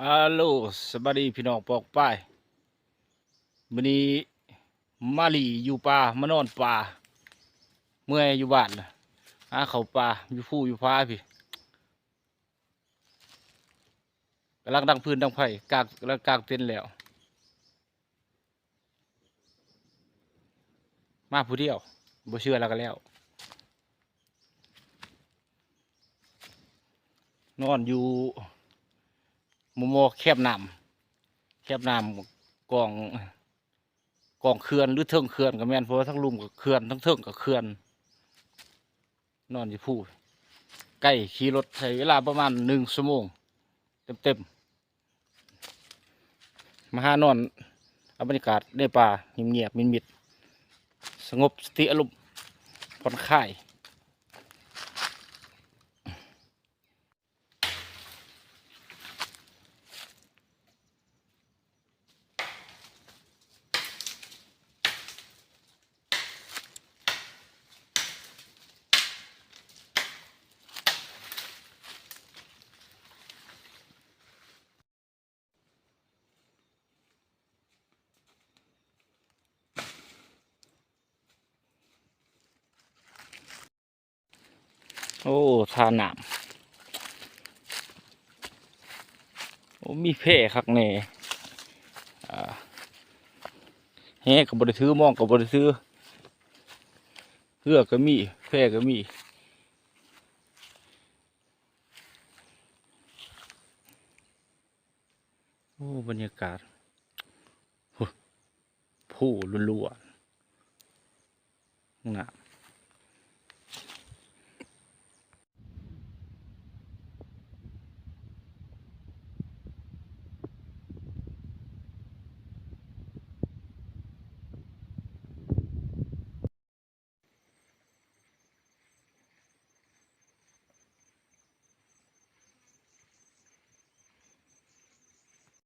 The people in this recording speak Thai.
ฮัลโหลสวัสดีพี่น้องปอกป้ายวันนี้มาลีอยู่ป่ามานอนป่า เมื่อยอยู่บ้านนะหาเขาป่าอยู่ผู้อยู่ฟ้าพี่กำลังดังพื้นดังไผ่กางกำลังกางเต็นแล้ว มาผู้เดียวบ่เชื่อแล้วก็แล้ว นอนอยู่ โมโมแคบน้ำแคบน้ำกองกองเขื่อนหรือเทิงเขื่อนกับแม่นเพราะว่าทั้งลุมกับเขื่อนทั้งเทิงกับเขื่อน นอนอยู่ผู้ใกล้ขี่รถใช้เวลาประมาณหนึ่งชั่วโมงเต็มเต็มๆมาหานอนบรรยากาศในป่าเงียบๆมิดๆสงบสติอารมณ์ผ่อนคลาย โอ้ทาน้ำโอ้มีเพ่คักแน่อ่าแฮกับบริถือมองกับบริถือเรือก็มีแพ่ก็มีโอ้บรรยากาศโอ้ผู้ลุลัวๆน้ำ